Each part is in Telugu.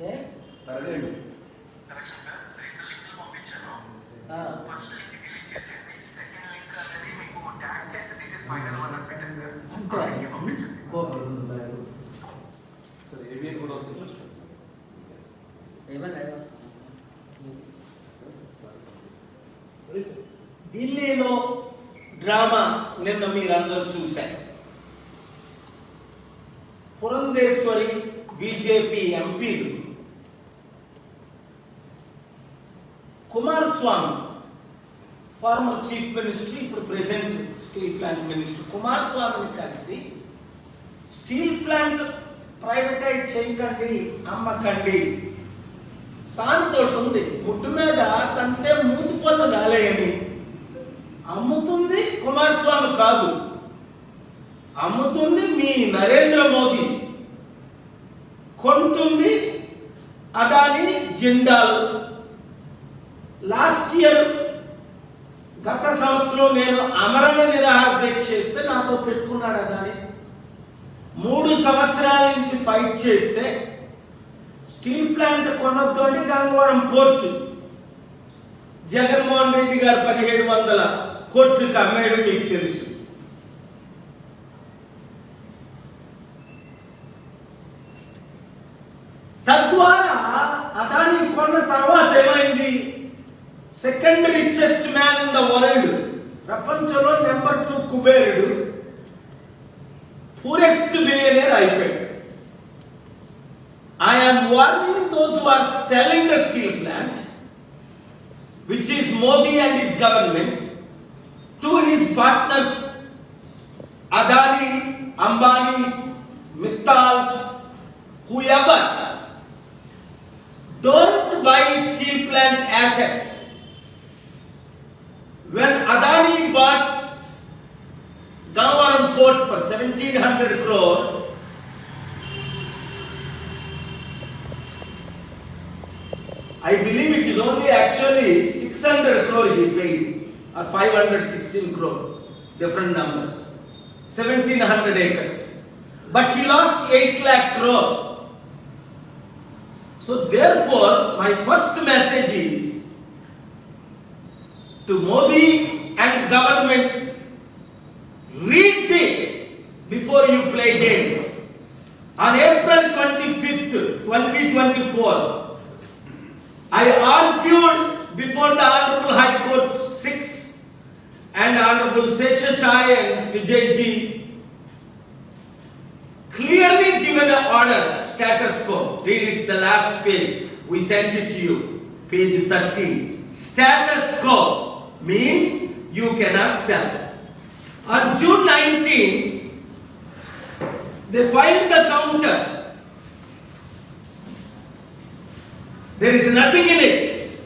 ఏ అడగండి కరెక్షన్ సార్ రెండు లింకులు పంపించాను ఆ, ఫస్ట్ లింక్ డిలీట్ చేసేయండి సెకండ్ లింక్ అనేది మీకు ట్యాగ్ చేసి దిస్ ఇస్ ఫైనల్ వన్ అని పెట్టండి సార్ అంతే ఆ లింక్ పంపించండి ఓకే సరే ఏబిఎన్ కూడా వస్తుంది ఏమన్నా ఢిల్లీలో డ్రామా నిన్న మీరందరూ చూశారు Purandeswari BJP MPs former chief minister ఇప్పుడు ప్రెసెంట్ స్టీల్ ప్లాంట్ మినిస్టర్ కుమారస్వామిని కలిసి స్టీల్ ప్లాంట్ ప్రైవేటైజ్ చేయకండి అమ్మకండి. సామెతోటి ఉంది. ముట్టు మీద తంతే మూతి పళ్ళు రాలేయని. అమ్ముతుంది కుమారస్వామి కాదు. అమ్ముతుంది మీ నరేంద్ర మోదీ. కొంటుంది అదాని జిందాల్. లాస్ట్ ఇయర్ గత సంవత్సరం నేను అమరణ నిరాహార దీక్ష చేస్తే నాతో పెట్టుకున్నాడు అదాని మూడు సంవత్సరాల నుంచి ఫైట్ చేస్తే స్టీల్ ప్లాంట్ కొనొద్దు అంటే గంగవరం పోర్టు. జగన్మోహన్ రెడ్డి గారు పదిహేడు వందల కోట్లకు అమ్మేయడం మీకు తెలుసు. Second richest man in the world ప్రపంచంలో నెంబర్ టూ కుబేరుడు పూరెస్ట్ బిలియనర్ అయిపోయాడు I am warning those who are selling the steel plant, which is Modi and his government, to his partners, Adani, Ambani's, Mittals, whoever. Don't buy steel plant assets. When Adani bought Gangavaram port for 1700 crore, I believe it is only actually 600 crore he paid, or 516 crore, different numbers. 1700 acres. But he lost 8 lakh crore. So therefore, my first message is to Modi and government, read this before you play games. On April 25th, 2024, I argued before the Honorable High Court 6 and Honorable Seshashai and Vijayji clearly given an order, status quo. Read it, the last page. We sent it to you, page 13. Status quo means you cannot sell. On June 19th, they filed the counter. There is nothing in it.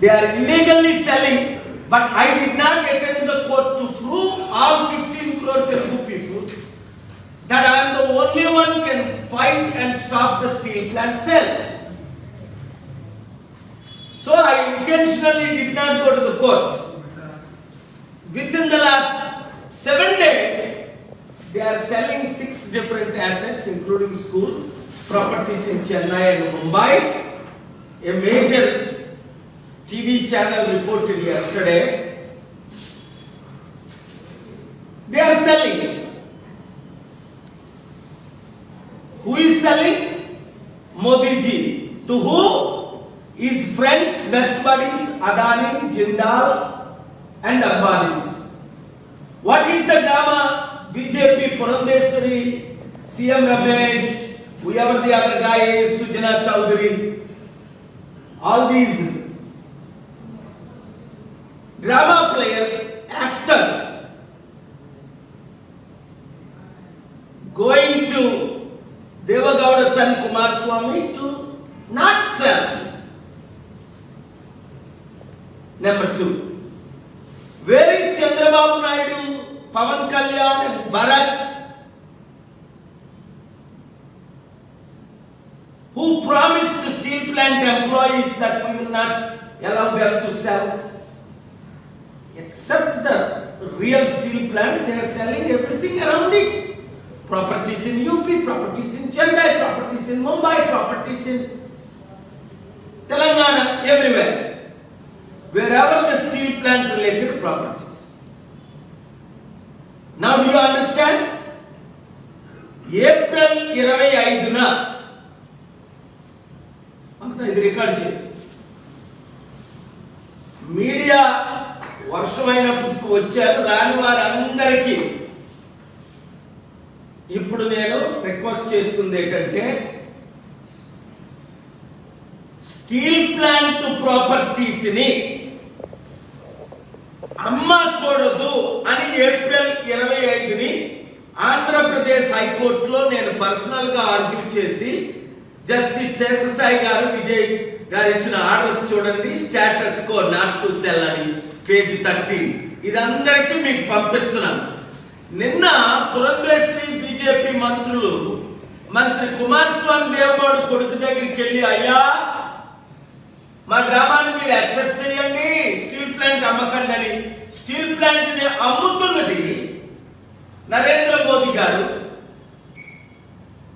They are illegally selling, but I did not attend the court to prove all 15 crore Telugu people that I am the only one can fight and stop the steel plant sale. So I intentionally did not go to the court. Within the last seven days, they are selling six different assets, including school, properties in Chennai and Mumbai. A major TV channel reported yesterday. They are selling. Who is selling? Modi ji. To who? His friends, best buddies, Adani, Jindal, and Ambanis. What is the drama? BJP, Purandeswari, CM Ramesh, whoever the other guy is, Sujana Chowdhury, all these drama players, actors, going to Devagowda's son Kumar Swami to not sell. Number two, where is Chandrababu Naidu, Pavan Kalyan and Bharat? Who promised the steel plant employees that we will not allow them to sell? Except the real steel plant, they are selling everything around it. Properties in UP, properties in Chennai, properties in Mumbai, properties in Telangana, everywhere. Wherever the steel plant related properties. Now do you understand? April ఇరవై ఐదున అంతా ఇది రికార్డ్ చేయండి మీడియా వర్షమైనప్పటికి వచ్చారు రాని వారందరికీ ఇప్పుడు నేను రిక్వెస్ట్ చేస్తుంది ఏంటంటే స్టీల్ ప్లాంట్ ప్రాపర్టీస్ని అమ్మకూడదు అని ఏప్రిల్ ఇరవై ఐదుని ఆంధ్రప్రదేశ్ హైకోర్టులో నేను పర్సనల్గా ఆర్గ్యూ చేసి జస్టిస్ శేషసాయి గారు విజయ్ గారు ఇచ్చిన ఆర్డర్స్ చూడండి status quo not to sell అని పేజీ థర్టీన్. ఇది అందరికీ మీకు పంపిస్తున్నాను. నిన్న పురంధేశ్వరి బీజేపీ మంత్రులు మంత్రి కుమారస్వామి దేవగౌడ్ కొడుకు దగ్గరికి వెళ్ళి అయ్యా మా గ్రామాన్ని మీరు యాక్సెప్ట్ చేయండి స్టీల్ అమ్మకండి అని స్టీల్ ప్లాంట్ని అమ్ముతున్నది నరేంద్ర మోదీ గారు.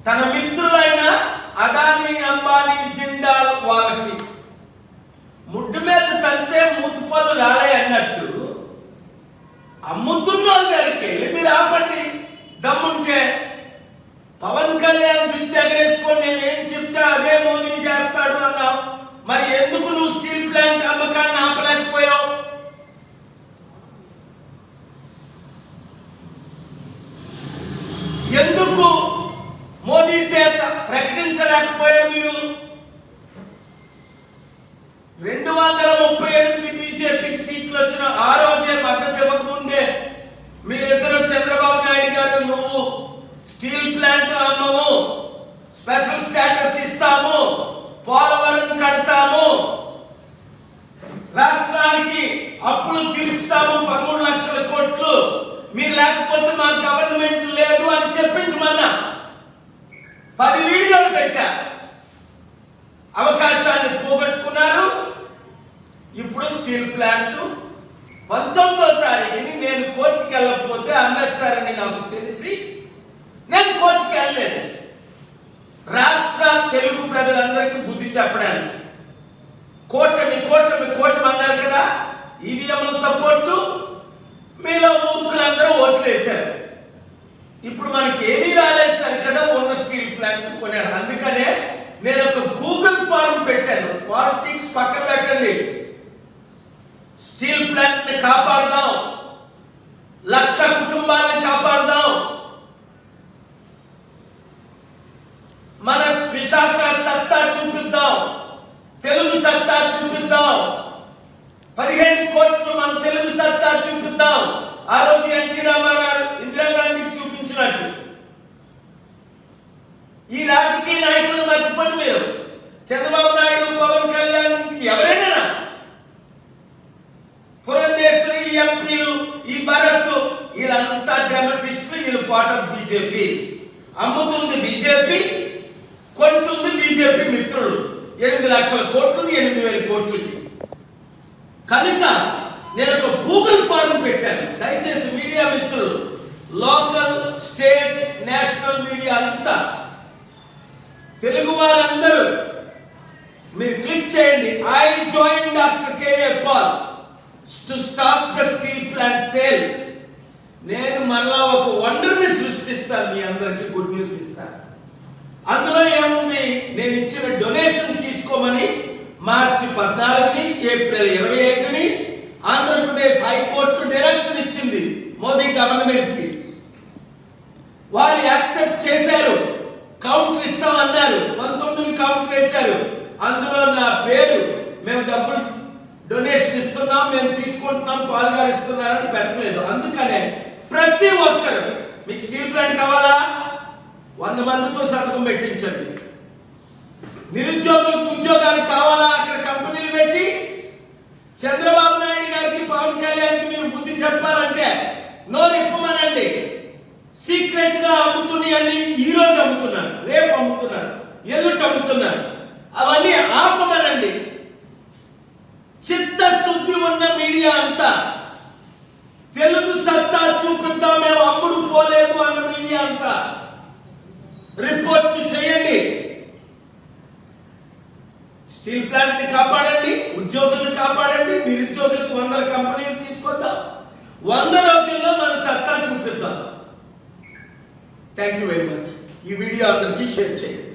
తన మిత్రులైన అదానీ అంబానీ జిందాల్ వాళ్ళకి ముడ్డు మీద తంతే మూతుపళ్ళు రాలే అన్నట్టు అమ్ముతున్న వాళ్ళ దగ్గరికి మీరు ఆపండి దమ్ముంటే. పవన్ కళ్యాణ్ జుట్టు ఎగరేసుకొని నేను ఏం చెప్తే అదే మోదీ చేస్తాడు అన్నావు. మరి ఎందుకు నువ్వు స్టీల్ ప్లాంట్ అమ్మకాన్ని ఆపలేకపోయావు ఎందుకు మోదీ తేత ప్రకటించలేకపోయారు మీరు. రెండు వందల ముప్పై ఎనిమిది బీజేపీకి సీట్లు వచ్చిన ఆ రోజే మద్దతు ఇవ్వకముందే మీరిద్దరు చంద్రబాబు నాయుడు గారు నువ్వు స్టీల్ ప్లాంట్ అమ్మవు స్పెషల్ స్టేటస్ ఇస్తాము పోలవరం కడతాము రాష్ట్రానికి అప్పులు తీర్చుతాము పదమూడు లక్షల కోట్లు. మీరు లేకపోతే మా గవర్నమెంట్ లేదు అని చెప్పించమన్నా. పది వీడియోలు పెట్టా అవకాశాన్ని పోగొట్టుకున్నారు. ఇప్పుడు స్టీల్ ప్లాంట్. పంతొమ్మిదో తారీఖుని నేను కోర్టుకి వెళ్ళకపోతే అమ్మేస్తారని నాకు తెలిసి నేను కోర్టుకి వెళ్ళలేదు. రాష్ట్ర తెలుగు ప్రజలందరికీ బుద్ధి చెప్పడానికి. కోటమి కోటమి కోటమి అన్నారు కదా ఈవీఎంల సపోర్టు మీలో మూర్ఖులందరూ ఓట్లు వేశారు ఇప్పుడు మనకి ఏమీ రాలేదు. సరి కదా ఉన్న స్టీల్ ప్లాంట్ కొనారు అందుకనే నేను ఒక గూగుల్ ఫార్మ్ పెట్టాను. పాలిటిక్స్ పక్కన పెట్టండి. స్టీల్ ప్లాంట్ని కాపాడదాం. లక్ష కుటుంబాలను కాపాడదాం. మన విశాఖ సత్తా చూపిద్దాం. తెలుగు సత్తా చూపిద్దాం. పదిహేను కోట్లు మన తెలుగు సత్తా చూపిద్దాం. ఆ రోజు ఎన్టీ రామారావు ఇందిరాగాంధీకి చూపించినట్టు. ఈ రాజకీయ నాయకులను మర్చిపోండి మీరు. చంద్రబాబు నాయుడు పవన్ కళ్యాణ్ ఎవరైనా. పురంధేశ్వరి ఎంపీలు ఈ భరత్ వీళ్ళంతా డ్రామటిస్టులు వీళ్ళు పార్ట్ ఆఫ్ బీజేపీ అమ్ముతుంది బీజేపీ కొంటుంది బీజేపీ మిత్రులు. ఎనిమిది లక్షల కోట్లు ఎనిమిది వేల కోట్లకి. కనుక నేను ఒక గూగుల్ ఫారం పెట్టాను. దయచేసి మీడియా మిత్రులు లోకల్ స్టేట్ నేషనల్ మీడియా అంతా. తెలుగు వారందరూ మీరు క్లిక్ చేయండి. I join doctor KA Paul to stop the steel plant sale నేను మళ్ళా ఒక వండర్ని సృష్టిస్తాను. మీ అందరికి గుడ్ న్యూస్ ఇస్తాను. అందులో ఏముంది? నేను ఇచ్చిన డొనేషన్ తీసుకోమని మార్చి పద్నాలుగుని ఏప్రిల్ ఇరవై ఐదుని ఆంధ్రప్రదేశ్ హైకోర్టు డైరెక్షన్ ఇచ్చింది మోదీ గవర్నమెంట్కి వారు యాక్సెప్ట్ చేశారు. కౌంటర్ ఇస్తాం అన్నారు. పంతొమ్మిది కౌంటర్ వేశారు అందులో నా పేరు మేము డబ్బులు డొనేషన్ ఇస్తున్నాం మేము తీసుకుంటున్నాం పాల్గారు ఇస్తున్నారని పెట్టలేదు. అందుకనే ప్రతి ఒక్కరు మీకు స్టీల్ ప్లాంట్ కావాలా? వంద మందితో సంతకం పెట్టించండి. నిరుద్యోగులకు ఉద్యోగాలు కావాలా? అక్కడ కంపెనీలు పెట్టి చంద్రబాబు నాయుడు గారికి పవన్ కళ్యాణ్కి మీరు బుద్ధి చెప్పాలంటే నోరు సీక్రెట్గా అమ్ముతున్నాయని ఈ రోజు అమ్ముతున్నారు రేపు అమ్ముతున్నారు ఎల్లుండి అమ్ముతున్నారు. అవన్నీ ఆపమనండి. చిత్తశుద్ధి ఉన్న మీడియా అంతా తెలుగు సత్తా చూపిద్దాం మేము అమ్ముడు పోలేదు అన్న మీడియా అంతా. రిపోర్ట్ చేయండి. స్టీల్ ప్లాంట్ని కాపాడండి ఉద్యోగులను కాపాడండి నిరుద్యోగులకు వందల కంపెనీలు తీసుకొద్దాం. వంద రోజుల్లో మన సత్తా చూపిద్దాం. థ్యాంక్ యూ వెరీ మచ్ ఈ వీడియో అందరికీ షేర్ చేయండి